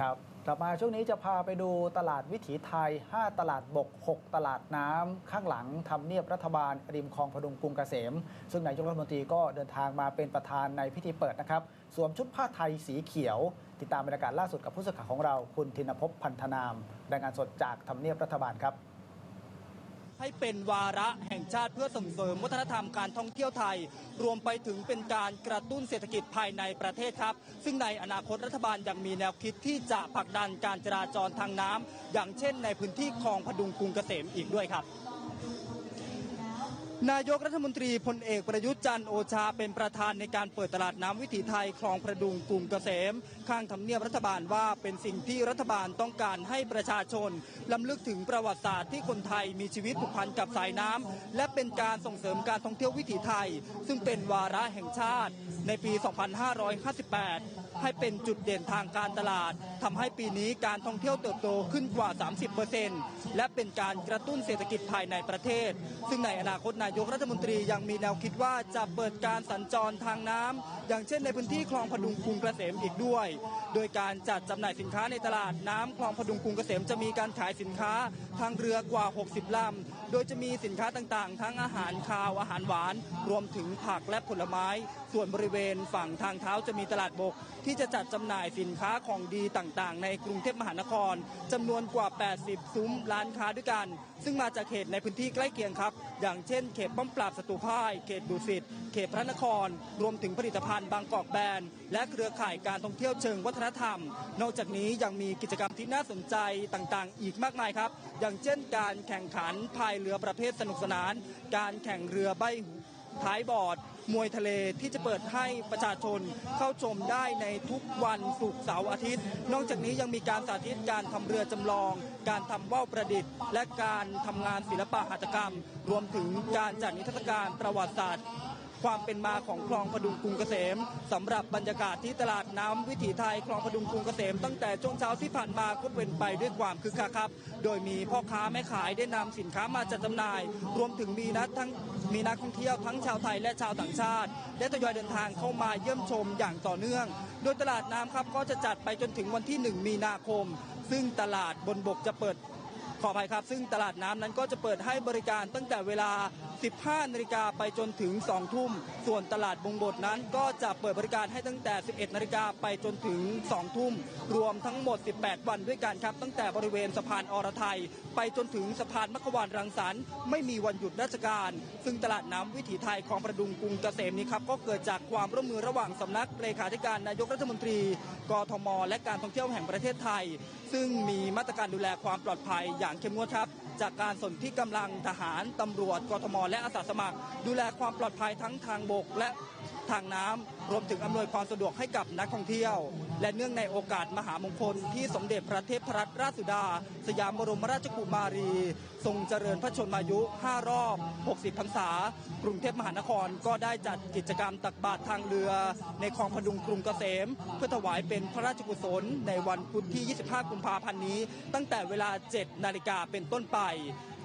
ครับกลับมาช่วงนี้จะพาไปดูตลาดวิถีไทย 5 ตลาดบก 6 ตลาดน้ำข้างหลังทำเนียบรัฐบาลริมคลองพดุงกรุงเกษม ซึ่งนายกรัฐมนตรีก็เดินทางมาเป็นประธานในพิธีเปิดนะครับ สวมชุดผ้าไทยสีเขียว ติดตามบรรยากาศล่าสุดกับผู้สื่อข่าวของเรา คุณธินภพพันธนาม รายงานสดจากทำเนียบรัฐบาลครับ ให้เป็นวาระแห่งชาติเพื่อส่งเสริมวัฒนธรรมการท่องเที่ยวไทย รวมไปถึงเป็นการกระตุ้นเศรษฐกิจภายในประเทศครับ ซึ่งในอนาคตรัฐบาลยังมีแนวคิดที่จะผลักดันการจราจรทางน้ำอย่างเช่นในพื้นที่คลองพดุงกรุงเกษมอีกด้วยครับ นายกรัฐมนตรีพลเอกประยุทธ์จันทร์โอชาเป็นประธานในการเปิดตลาดน้ำวิถีไทยคลองประดุงกรุงเกษม ข้างทำเนียบรัฐบาลว่าเป็นสิ่งที่รัฐบาลต้องการให้ประชาชนลำลึกถึงประวัติศาสตร์ที่คนไทยมีชีวิตผูกพันกับสายน้ำและเป็นการส่งเสริมการท่องเที่ยววิถีไทย ซึ่งเป็นวาระแห่งชาติในปี 2558 ให้เป็นจุดเด่นทางการตลาดทำให้ปีนี้การท่องเที่ยวเติบโตขึ้นกว่า 30%และเป็นการกระตุ้นเศรษฐกิจภายในประเทศ ซึ่งในอนาคตนายกรัฐมนตรียังมีแนวคิดว่าจะเปิดการสัญจรทางน้ำอย่างเช่นในพื้นที่คลองพดุงกรุงเกษมอีกด้วย โดยการจัดจำหน่ายสินค้าในตลาดน้ำคลองพดุงกรุงเกษมจะมีการขายสินค้าทางเรือกว่า 60 ลำ โดยจะมีสินค้าต่างๆ ทั้งอาหารคาว อาหารหวาน รวมถึงผักและผลไม้ ส่วนบริเวณฝั่งทางเท้าจะมีตลาดบกที่จะจัดจำหน่ายสินค้าของดีต่างๆ ในกรุงเทพมหานครจำนวนกว่า 80 ซุ้มร้านค้าด้วยกัน ซึ่งมาจากเขตในพื้นที่ใกล้เคียงครับ อย่างเช่น เขตป้อมปราบศัตรูพ่ายเขตดุสิตเขตพระนคร รวมถึงผลิตภัณฑ์บางกอกแบรนด์และเครือข่ายการท่องเที่ยวเชิงวัฒนธรรม นอกจากนี้ยังมีกิจกรรมที่น่าสนใจต่างๆ อีกมากมายครับ อย่างเช่น การแข่งขันพายเรือประเภทสนุกสนาน การแข่งเรือใบท้ายบอร์ด มวยทะเลที่จะเปิดให้ประชาชนเข้าชมได้ในทุกวันศุกร์เสาร์อาทิตย์ นอกจากนี้ยังมีการสาธิตการทำเรือจำลอง การทำว่าวประดิษฐ์ และการทำงานศิลปะหัตถกรรม รวมถึงการจัดนิทรรศการประวัติศาสตร์ ความเป็นมาของคลองพดุงกรุงเกษมสำหรับบรรยากาศที่ตลาดน้ำวิถีไทยคลองพดุงกรุงเกษม ตั้งแต่ช่วงเช้าที่ผ่านมาก็เป็นไปด้วยความคึกคักครับ โดยมีพ่อค้าแม่ขายได้นำสินค้ามาจัดจำหน่าย รวมถึงมีนักทั้งมีนักท่องเที่ยวทั้งชาวไทยและชาวต่างชาติ ได้ทยอยเดินทางเข้ามาเยี่ยมชมอย่างต่อเนื่อง โดยตลาดน้ำครับก็จะจัดไปจนถึงวันที่ 1 มีนาคม ซึ่งตลาดบนบกจะเปิดขออภัยครับ ซึ่งตลาดน้ำนั้นก็จะเปิดให้บริการตั้งแต่เวลา 15นาฬิกาไปจนถึง 2 ทุ่ม ส่วนตลาดบงบทนั้นก็จะเปิดบริการให้ตั้งแต่ 11นาฬิกาไปจนถึง 2 ทุ่ม รวมทั้งหมด 18 วันด้วยกันครับ ตั้งแต่บริเวณสะพานอรไทย ไปจนถึงสะพานมัขวานรังสรรค์ไม่มีวันหยุดราชการ ซึ่งตลาดน้ำวิถีไทยของประดุงกรุงเกษมนี้ครับก็เกิดจากความร่วมมือระหว่างสำนักเลขาธิการนายกรัฐมนตรี กทม และการท่องเที่ยวแห่งประเทศไทย ซึ่งมีมาตรการดูแลความปลอดภัยอย่างเข้มงวดครับ จากการสนที่กำลังทหารตำรวจกทมและอาสาสมัครดูแลความปลอดภัยทั้งทางบกและ ทางน้ำรวมถึงอำนวยความสะดวกให้กับนักท่องเที่ยวและเนื่องในโอกาสมหามงคลที่สมเด็จพระเทพรัตนราชสุดา สยามบรมราชกุมารี ทรงเจริญพระชนมายุ 5 รอบ 60 พรรษากรุงเทพมหานครก็ได้จัดกิจกรรมตักบาตรทางเรือ ในคลองพดุงกรุงเกษม เพื่อถวายเป็นพระราชกุศลในวันพุธที่ 25 กุมภาพันธ์นี้ ตั้งแต่เวลา 7 นาฬิกาเป็นต้นไป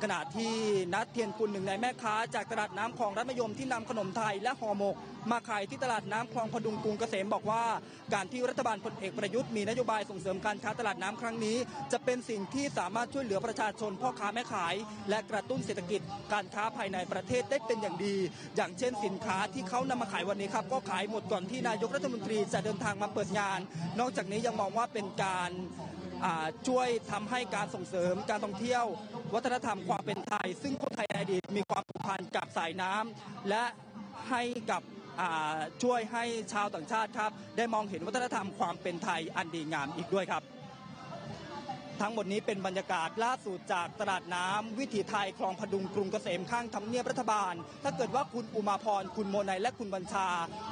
ขณะที่นัดเทียนกุลหนึ่งในแม่ค้าจากตลาดน้ำคลองรัตมยมที่นำขนมไทยและห่อหมกมาขายที่ตลาดน้ำคลองพดุงกรุงเกษมบอกว่าการที่รัฐบาลพลเอกประยุทธ์มีนโยบายส่งเสริมการค้าตลาดน้ำครั้งนี้ จะเป็นสิ่งที่สามารถช่วยเหลือประชาชนพ่อค้าแม่ขาย และกระตุ้นเศรษฐกิจ การค้าภายในประเทศได้เป็นอย่างดี อย่างเช่น สินค้าที่เขานำมาขายวันนี้ครับก็ขายหมดก่อนที่นายกรัฐมนตรีจะเดินทางมาเปิดงาน นอกจากนี้ยังมองว่าเป็นการช่วยทำให้การส่งเสริมการท่องเที่ยว วัฒนธรรมความเป็นไทย ซึ่งคนไทยในอดีตมีความผูกพันกับสายน้ำและให้กับ ช่วยให้ชาวต่างชาติครับได้มองเห็นวัฒนธรรมความเป็นไทยอันดีงามอีกด้วยครับ ทั้งหมดนี้เป็นบรรยากาศล่าสุดจากตลาดน้ำวิถีไทยคลองพดุงกรุงเกษมข้างทำเนียบรัฐบาล ถ้าเกิดว่าคุณอุมาพรคุณโมนัยและคุณบัญชา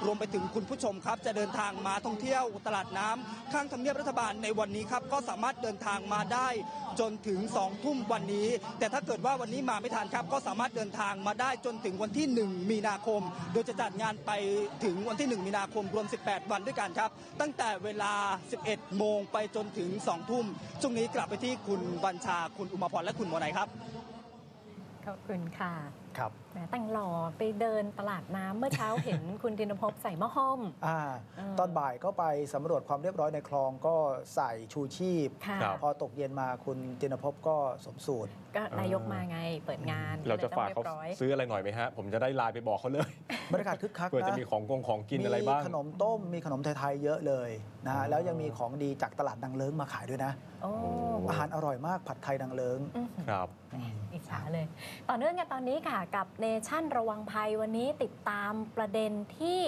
รวมไปถึงคุณผู้ชมครับ จะเดินทางมาท่องเที่ยวตลาดน้ำข้างทำเนียบรัฐบาลในวันนี้ครับก็สามารถเดินทางมาได้จนถึง2ทุ่มวันนี้ แต่ถ้าเกิดว่าวันนี้มาไม่ทันครับ ก็สามารถเดินทางมาได้จนถึงวันที่ 1 มีนาคม โดยจะจัดงานไปถึงวันที่ 1 มีนาคมรวม 18 วันด้วยกันครับ ตั้งแต่เวลา 11 โมงไปจนถึง2ทุ่มช่วงนี้กลับไปที่คุณบัญชาคุณอุมาพรและคุณโมไนครับ ขอบคุณค่ะครับแหมแต่งหล่อไปเดินตลาดน้ำเมื่อเช้าเห็นคุณธินภพใส่หม้อห้อมอ่าเออตอนบ่ายก็ไปสำรวจความเรียบร้อยในคลองก็ใส่ชูชีพค่ะครับพอตกเย็นมาคุณตินภพก็สมสูตร ก็นายกมาไงเปิดงาน เราจะลยต้องฝากเขารียบร้อยซื้ออะไรหน่อยไหมฮะ ผมจะได้ไลน์ไปบอกเขาเลยบรรยากาศคึกคักเพื่อจะนะมีของกงของกินอะไรบ้างมีขนมต้มมีขนมไทยๆเยอะเลยนะฮะแล้วยังมีของดีจากตลาดนางเลิ้งมาขายด้วยนะโอ้อาหารอร่อยมากผัดไทยนางเลิ้งอื้อหือครับแหม อิจฉาเลย ต่อเนื่องกันตอนนี้ค่ะกับเนชั่นระวังภัยวันนี้ติดตามประเด็นที่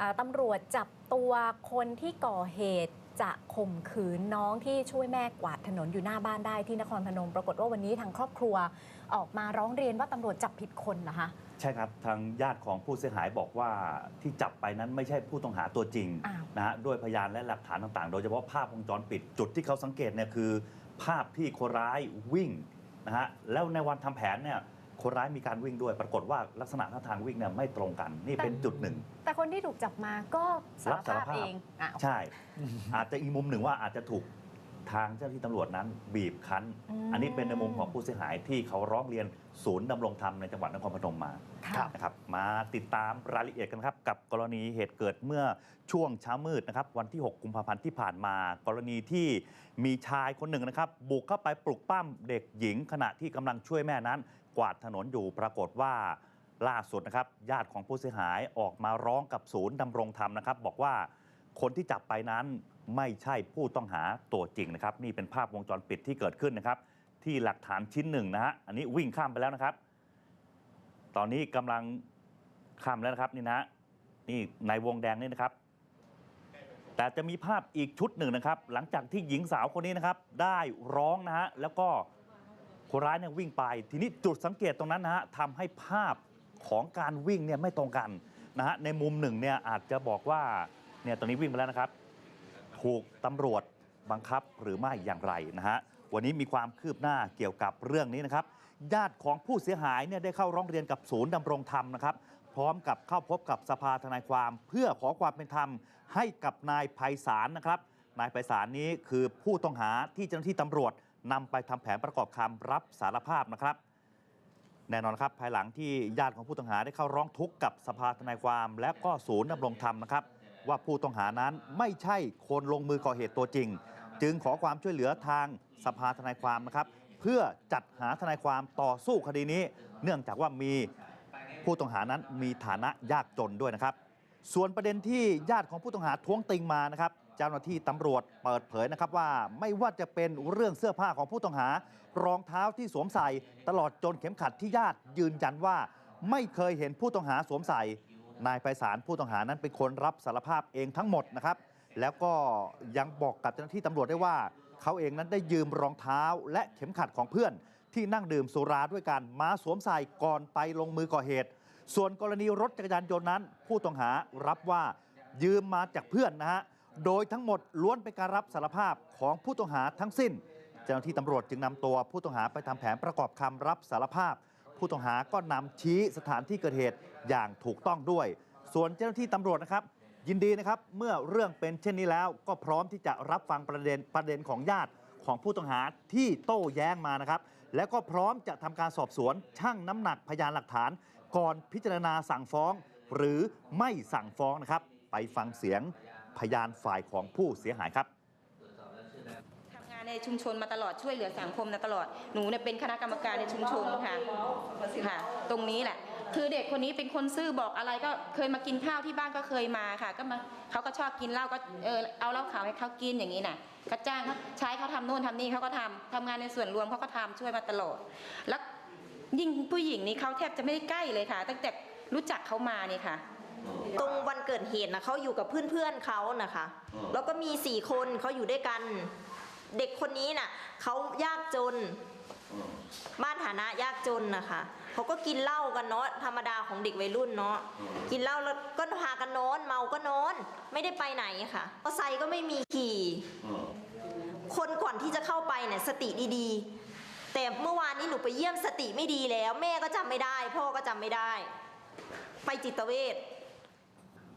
อ่าตำรวจจับตัวคนที่ก่อเหตุจะข่มขืนน้องที่ช่วยแม่กวาดถนนอยู่หน้าบ้านได้ที่นครพนม ปรากฏว่าวันนี้ทางครอบครัวออกมาร้องเรียนว่าตำรวจจับผิดคนเหรอคะใช่ครับทางญาติของผู้เสียหายบอกว่าที่จับไปนั้นไม่ใช่ผู้ต้องหาตัวจริงอ้าวนะฮะด้วยพยานและหลักฐานต่างๆ โดยเฉพาะภาพวงจรปิดจุดที่เขาสังเกตเนี่ยคือ ภาพที่คนร้ายวิ่ง นะฮะแล้วในวันทำแผนเนี่ยคนร้ายมีการวิ่งด้วย ปรากฏว่าลักษณะท่าทางวิ่งเนี่ยไม่ตรงกัน นี่เป็นจุดหนึ่ง แต่คนที่ถูกจับมาก็สารรับสารภาพภาพเองอ้าวใช่ อาจจะอีกมุมหนึ่งว่าอาจจะถูก ทางเจ้าหน้าที่ตำรวจนั้นบีบคั้น อืม อันนี้เป็นในมุมของผู้เสียหายที่เขาร้องเรียนศูนย์ดำรงธรรมในจังหวัดนครพนมมา ค่ะ นะครับมาติดตามรายละเอียดกันครับ กับกรณีเหตุเกิดเมื่อช่วงเช้ามืดนะครับ วันที่ 6 กุมภาพันธ์ที่ผ่านมา กรณีที่มีชายคนหนึ่งนะครับ บุกเข้าไปปลุกปั้มเด็กหญิง ขณะที่กำลังช่วยแม่นั้น กวาดถนนอยู่ปรากฏว่าล่าสุดนะครับ ญาติของผู้เสียหายออกมาร้องกับศูนย์ดำรงธรรมนะครับ บอกว่าคนที่จับไปนั้น ไม่ใช่ผู้ต้องหาตัวจริงนะครับ นี่เป็นภาพวงจรปิดที่เกิดขึ้นนะครับ ที่หลักฐานชิ้นหนึ่งนะฮะอันนี้วิ่งข้ามไปแล้วนะครับ ตอนนี้กำลังข้ามแล้วนะครับนี่นะฮะนี่ในวงแดงนี่นะครับ แต่จะมีภาพอีกชุดหนึ่งนะครับ หลังจากที่หญิงสาวคนนี้นะครับ ได้ร้องนะฮะแล้วก็คนร้ายเนี่ยวิ่งไป ทีนี้จุดสังเกตตรงนั้นนะฮะทำให้ภาพของการวิ่งเนี่ยไม่ตรงกันนะฮะในมุมหนึ่งเนี่ยอาจจะบอกว่าเนี่ยตอนนี้วิ่งไปแล้วนะครับ ถูกตำรวจบังคับหรือไม่อย่างไรนะฮะวันนี้มีความคืบหน้าเกี่ยวกับเรื่องนี้นะครับ ญาติของผู้เสียหายเนี่ยได้เข้าร้องเรียนกับศูนย์ดำรงธรรมนะครับ พร้อมกับเข้าพบกับสภาทนายความ เพื่อขอความเป็นธรรมให้กับนายไพศาลนะครับ นายไพศาลนี้คือผู้ต้องหาที่เจ้าหน้าที่ตำรวจนำไปทำแผนประกอบคำรับสารภาพนะครับแน่นอนครับภายหลังที่ญาติของผู้ต้องหาได้เข้าร้องทุกข์กับสภาทนายความ และก็ศูนย์ดำรงธรรมนะครับ ว่าผู้ต้องหานั้นไม่ใช่คนลงมือก่อเหตุตัวจริง จึงขอความช่วยเหลือทางสภาทนายความนะครับ เพื่อจัดหาทนายความต่อสู้คดีนี้ เนื่องจากว่ามีผู้ต้องหานั้นมีฐานะยากจนด้วยนะครับ ส่วนประเด็นที่ญาติของผู้ต้องหาท้วงติงมานะครับเจ้าหน้าที่ตำรวจเปิดเผยนะครับว่าไม่ว่าจะเป็นเรื่องเสื้อผ้าของผู้ต้องหา รองเท้าที่สวมใส่ ตลอดจนเข็มขัดที่ญาติยืนยันว่า ไม่เคยเห็นผู้ต้องหาสวมใส่ นายไพศาลผู้ต้องหานั้นเป็นคนรับสารภาพเองทั้งหมดนะครับ แล้วก็ยังบอกกับเจ้าหน้าที่ตำรวจได้ว่า เขาเองนั้นได้ยืมรองเท้าและเข็มขัดของเพื่อน ที่นั่งดื่มสุราด้วยกันมาสวมใส่ก่อนไปลงมือก่อเหตุ ส่วนกรณีรถจักรยานยนต์นั้น ผู้ต้องหารับว่ายืมมาจากเพื่อนนะฮะโดยทั้งหมดล้วนเป็นการรับสารภาพของผู้ต้องหาทั้งสิ้น เจ้าหน้าที่ตำรวจจึงนำตัวผู้ต้องหาไปทำแผนประกอบคำรับสารภาพ ผู้ต้องหาก็นำชี้สถานที่เกิดเหตุอย่างถูกต้องด้วย ส่วนเจ้าหน้าที่ตำรวจนะครับ ยินดีนะครับเมื่อเรื่องเป็นเช่นนี้แล้ว ก็พร้อมที่จะรับฟังประเด็นประเด็นของญาติของผู้ต้องหาที่โต้แย้งมานะครับ แล้วก็พร้อมจะทำการสอบสวนชั่งน้ำหนักพยานหลักฐาน ก่อนพิจารณาสั่งฟ้อง หรือไม่สั่งฟ้องนะครับ ไปฟังเสียงพยานฝ่ายของผู้เสียหายครับ ในชุมชนมาตลอดช่วยเหลือสังคมมาตลอดหนูเนี่ยเป็นคณะกรรมการในชุมชนค่ะค่ะ ตรงนี้แหละ คือเด็กคนนี้เป็นคนซื่อบอกอะไรก็เคยมากินข้าวที่บ้านก็เคยมาค่ะ ก็มาเขาก็ชอบกินเหล้าก็เออเอาเหล้าขาวให้เขากินอย่างนี้น่ะก็จ้างเขาใช้เขาทำโน่นทำนี่เขาก็ทำทำงานในส่วนรวมเขาก็ทำช่วยมาตลอด แล้วยิ่งผู้หญิงนี่เขาแทบจะไม่ได้ใกล้เลยค่ะ ตั้งแต่รู้จักเขามานี่ค่ะตรงวันเกิดเหตุนะเขาอยู่กับเพื่อนๆเขานะคะ แล้วก็มีสี่คนเขาอยู่ด้วยกัน เด็กคนนี้น่ะเขายากจนบ้านฐานะยากจนนะคะเขาก็กินเหล้ากันเนาะธรรมดาของเด็กวัยรุ่นเนาะกินเหล้าแล้วก็พากันนอน เมาก็นอน ไม่ได้ไปไหนค่ะมอเตอร์ไซค์ก็ไม่มีขี่คนก่อนที่จะเข้าไปเนี่ยสติดีๆ แต่เมื่อวานนี้หนูไปเยี่ยมสติไม่ดีแล้ว แม่ก็จำไม่ได้ พ่อก็จำไม่ได้ ไปจิตเวช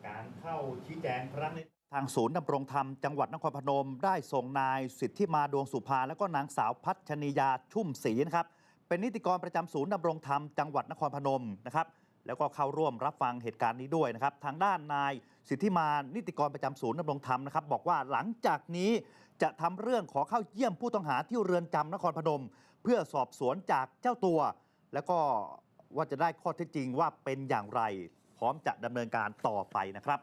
การเข้าชี้แจงครั้งนี้ ทางศูนย์ดำรงธรรมจังหวัดนครพนม ได้ส่งนายสิทธิมาดวงสุภา และก็นางสาวพัชนียาชุ่มศรีนะครับ เป็นนิติกรประจำศูนย์ดำรงธรรมจังหวัดนครพนมนะครับ แล้วก็เข้าร่วมรับฟังเหตุการณ์นี้ด้วยนะครับ ทางด้านนายสิทธิมานิติกรประจำศูนย์ดำรงธรรมนะครับ บอกว่าหลังจากนี้จะทำเรื่องขอเข้าเยี่ยมผู้ต้องหาที่เรือนจำนครพนม เพื่อสอบสวนจากเจ้าตัว แล้วก็ว่าจะได้ข้อเท็จจริงว่าเป็นอย่างไร พร้อมจะดำเนินการต่อไปนะครับ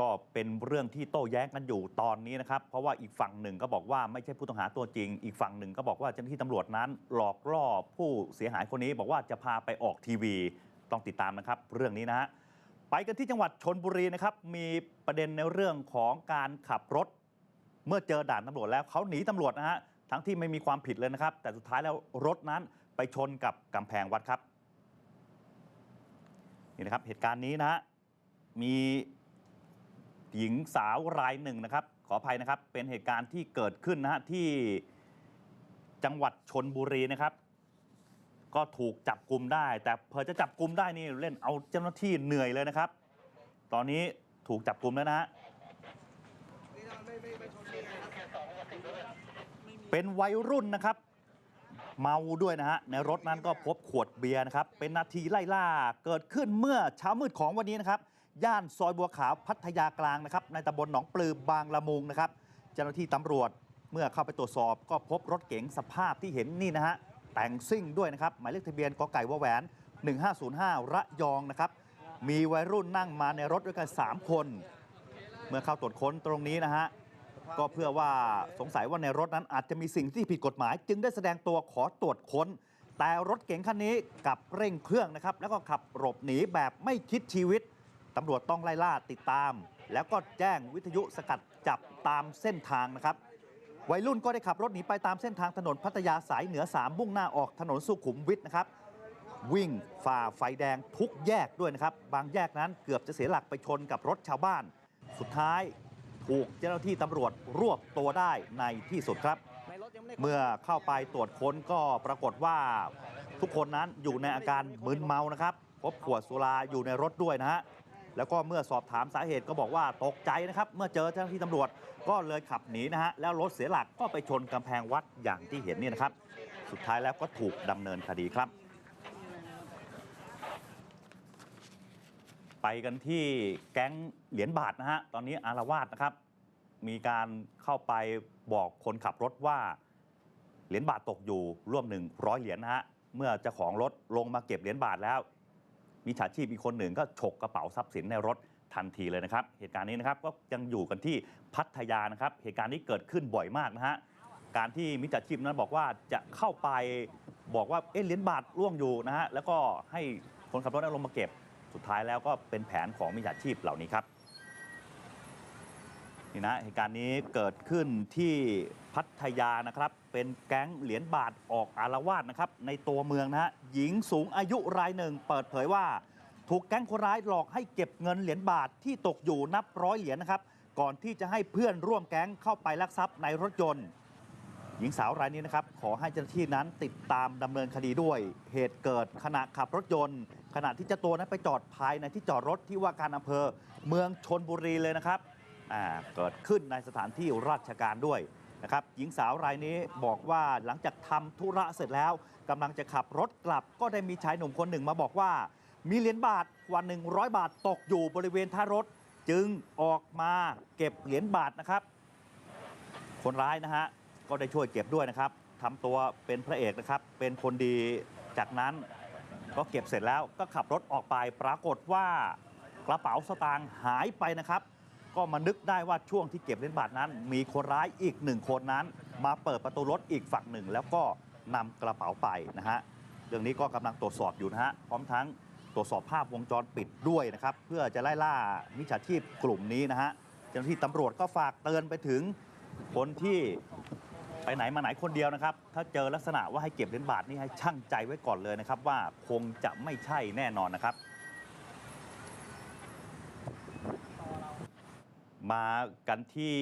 ก็เป็นเรื่องที่โต้แย้งกันอยู่ตอนนี้นะครับ เพราะว่าอีกฝั่งหนึ่งก็บอกว่าไม่ใช่ผู้ต้องหาตัวจริง อีกฝั่งหนึ่งก็บอกว่าเจ้าหน้าที่ตำรวจนั้น หลอกล่อผู้เสียหายคนนี้ บอกว่าจะพาไปออกทีวีต้องติดตามนะครับ เรื่องนี้นะฮะไปกันที่จังหวัดชนบุรีนะครับมีประเด็นในเรื่องของการขับรถ เมื่อเจอด่านตำรวจแล้วเขาหนีตำรวจนะฮะทั้งที่ไม่มีความผิดเลยนะครับ แต่สุดท้ายแล้วรถนั้นไปชนกับกำแพงวัดครับนี่นะครับเหตุการณ์นี้นะฮะมี หญิงสาวรายหนึ่งนะครับ ขออภัยนะครับ เป็นเหตุการณ์ที่เกิดขึ้นนะฮะที่จังหวัดชนบุรีนะครับ ก็ถูกจับกลุ่มได้ แต่เพอจะจับกลุ่มได้นี่เล่นเอาเจ้าหน้าที่เหนื่อยเลยนะครับ ตอนนี้ถูกจับกลุ่มแล้วนะฮะเป็นวัยรุ่นนะครับ เมาด้วยนะฮะในรถนั้นก็พบขวดเบียร์นะครับ เป็นนาทีไล่ล่าเกิดขึ้นเมื่อเช้ามืดของวันนี้นะครับ ย่านซอยบัวขาวพัทยากลางนะครับในตำบลหนองปลือบางละมุงนะครับ เจ้าหน้าที่ตำรวจเมื่อเข้าไปตรวจสอบก็พบรถเก๋งสภาพที่เห็นนี่นะฮะแต่งซิ่งด้วยนะครับ หมายเลขทะเบียนกไก่วแหวน 1505 ระยองนะครับ มีวัยรุ่นนั่งมาในรถด้วยกัน 3 คน เมื่อเข้าตรวจค้นตรงนี้นะฮะก็เพื่อว่าสงสัยว่าในรถนั้นอาจจะมีสิ่งที่ผิดกฎหมาย จึงได้แสดงตัวขอตรวจค้น แต่รถเก๋งคันนี้กลับเร่งเครื่องนะครับ แล้วก็ขับหลบหนีแบบไม่คิดชีวิต ตำรวจต้องไล่ล่าติดตาม แล้วก็แจ้งวิทยุสกัดจับตามเส้นทางนะครับ วัยรุ่นก็ได้ขับรถหนีไปตามเส้นทางถนนพัทยาสายเหนือ 3 มุ่งหน้าออกถนนสุขุมวิทนะครับ วิ่งฝ่าไฟแดงทุกแยกด้วยนะครับ บางแยกนั้นเกือบจะเสียหลักไปชนกับรถชาวบ้าน สุดท้ายถูกเจ้าหน้าที่ตำรวจรวบตัวได้ในที่สุดครับ เมื่อเข้าไปตรวจค้นก็ปรากฏว่าทุกคนนั้นอยู่ในอาการมึนเมานะครับพบขวดสุราอยู่ในรถด้วยนะฮะ แล้วก็เมื่อสอบถามสาเหตุก็บอกว่าตกใจนะครับ เมื่อเจอเจ้าหน้าที่ตำรวจก็เลยขับหนีนะฮะแล้วรถเสียหลักก็ไปชนกำแพงวัดอย่างที่เห็นนี่นะครับ สุดท้ายแล้วก็ถูกดำเนินคดีครับ ไปกันที่แก๊งเหรียญบาทนะฮะตอนนี้อารวาสนะครับ มีการเข้าไปบอกคนขับรถว่าเหรียญบาทตกอยู่ร่วม 100 เหรียญนะฮะเมื่อเจ้าของรถลงมาเก็บเหรียญบาทแล้ว มีฉาชีพอีกคนหนึ่งก็ฉกกระเป๋าทรัพย์สินในรถทันทีเลยนะครับ เหตุการณ์นี้นะครับก็ยังอยู่กันที่พัทยานะครับ เหตุการณ์นี้เกิดขึ้นบ่อยมากนะฮะการที่มิจฉาชีพนั้นบอกว่าจะเข้าไปบอกว่าเอ๊ะเหรียญบาทร่วงอยู่นะฮะแล้วก็ให้คนขับรถนั้นลงมาเก็บ สุดท้ายแล้วก็เป็นแผนของมิจฉาชีพเหล่านี้ครับ นี่นะเหตุการณ์นี้เกิดขึ้นที่พัทยานะครับ เป็นแก๊งเหรียญบาทออกอารวาสนะครับ ในตัวเมืองนะฮะหญิงสูงอายุรายหนึ่ง เปิดเผยว่า ถูกแก๊งคนร้ายหลอกให้เก็บเงินเหรียญบาทที่ตกอยู่นับร้อยเหรียญนะครับ ก่อนที่จะให้เพื่อนร่วมแก๊งเข้าไปลักทรัพย์ในรถยนต์ หญิงสาวรายนี้นะครับ ขอให้เจ้าหน้าที่นั้นติดตามดำเนินคดีด้วย เหตุเกิดขณะขับรถยนต์ ขณะที่เจ้าตัวนั้นไปจอดภายในที่จอดรถที่ว่าการอำเภอ เมืองชนบุรีเลยนะครับ เกิดขึ้นในสถานที่ราชการด้วยนะครับหญิงสาวรายนี้บอกว่าหลังจากทำธุระเสร็จแล้วกำลังจะขับรถกลับ ก็ได้มีชายหนุ่มคนหนึ่งมาบอกว่า มีเหรียญบาทกว่า 100 บาทตกอยู่บริเวณท่ารถ จึงออกมาเก็บเหรียญบาทนะครับ คนร้ายนะฮะก็ได้ช่วยเก็บด้วยนะครับทำตัวเป็นพระเอกนะครับ เป็นคนดีจากนั้นก็เก็บเสร็จแล้วก็ขับรถออกไปปรากฏว่ากระเป๋าสตางค์หายไปนะครับ ก็มานึกได้ว่าช่วงที่เก็บเหรียญบาทนั้น มีคนร้ายอีกหนึ่งคนนั้น มาเปิดประตูรถอีกฝั่งหนึ่ง แล้วก็นำกระเป๋าไปนะฮะเรื่องนี้ก็กำลังตรวจสอบอยู่นะฮะพร้อมทั้งตรวจสอบภาพวงจรปิดด้วยนะครับ เพื่อจะไล่ล่ามิจฉาชีพกลุ่มนี้นะฮะเจ้าหน้าที่ตำรวจก็ฝากเตือนไปถึงคนที่ไปไหนมาไหนคนเดียวนะครับ ถ้าเจอลักษณะว่าให้เก็บเหรียญบาทนี่ให้ช่างใจไว้ก่อนเลยนะครับ ว่าคงจะไม่ใช่แน่นอนนะครับ มากันที่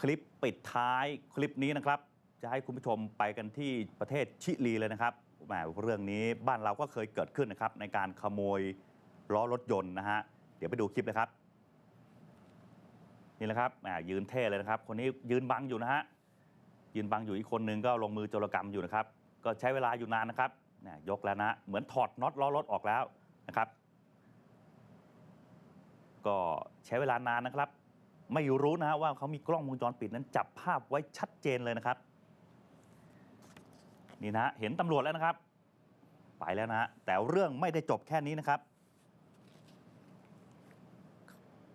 คลิปปิดท้ายคลิปนี้นะครับ จะให้คุณผู้ชมไปกันที่ประเทศชิลีเลยนะครับแหมเรื่องนี้บ้านเราก็เคยเกิดขึ้นนะครับ ในการขโมยล้อรถยนต์นะฮะเดี๋ยวไปดูคลิปเลยครับ นี่แหละครับแหมยืนเท่เลยนะครับ คนนี้ยืนบังอยู่นะฮะยืนบังอยู่อีกคนนึงก็ลงมือโจรกรรมอยู่นะครับ ก็ใช้เวลาอยู่นานนะครับนี่ยกแล้วนะเหมือนถอดน็อตล้อรถออกแล้วนะครับ ก็ใช้เวลานานนะครับ ไม่รู้นะฮะว่าเขามีกล้องวงจรปิดนั้นจับภาพไว้ชัดเจนเลยนะครับ นี่นะเห็นตำรวจแล้วนะครับ ไปแล้วนะแต่เรื่องไม่ได้จบแค่นี้นะครับ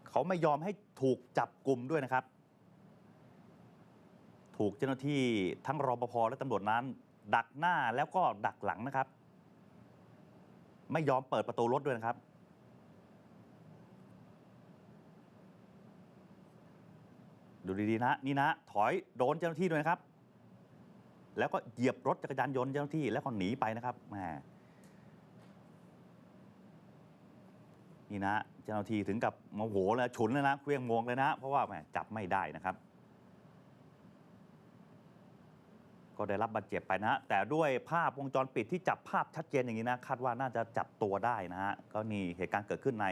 เขาไม่ยอมให้ถูกจับกลุ่มด้วยนะครับ ถูกเจ้าหน้าที่ทั้งรปภและตำรวจนั้น ดักหน้าแล้วก็ดักหลังนะครับ ไม่ยอมเปิดประตูรถด้วยนะครับ ดูดีๆนะนี่นะ ถอยโดนเจ้าหน้าที่ด้วยนะครับ แล้วก็เหยียบรถจักรยานยนต์เจ้าหน้าที่แล้วก็หนีไปนะครับแหมนี่นะเจ้าหน้าที่ถึงกับโมโหเลยฉุนเลยนะเครื่องงวงเลยนะ เพราะว่าแหมจับไม่ได้นะครับ ก็ได้รับบาดเจ็บไปนะฮะแต่ด้วยภาพวงจรปิดที่จับภาพชัดเจนอย่างนี้นะคาดว่าน่าจะจับตัวได้นะฮะก็นี่เหตุการณ์เกิดขึ้นใน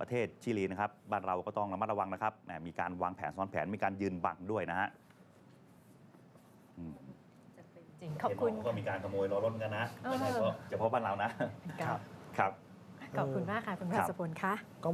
ประเทศชิลีนะครับบ้านเราก็ต้องระมัดระวังนะครับแหมมีการวางแผนซ้อนแผนมีการยืนบังด้วยนะฮะอืมจริงขอบคุณ เห็นบกว่ามีการขโมยล้อรถกันนะเออไม่ใช่เฉพาะเฉพาะบ้านเรานะค่ะครับ ขอบคุณมากค่ะ คุณพัครับสพลคะ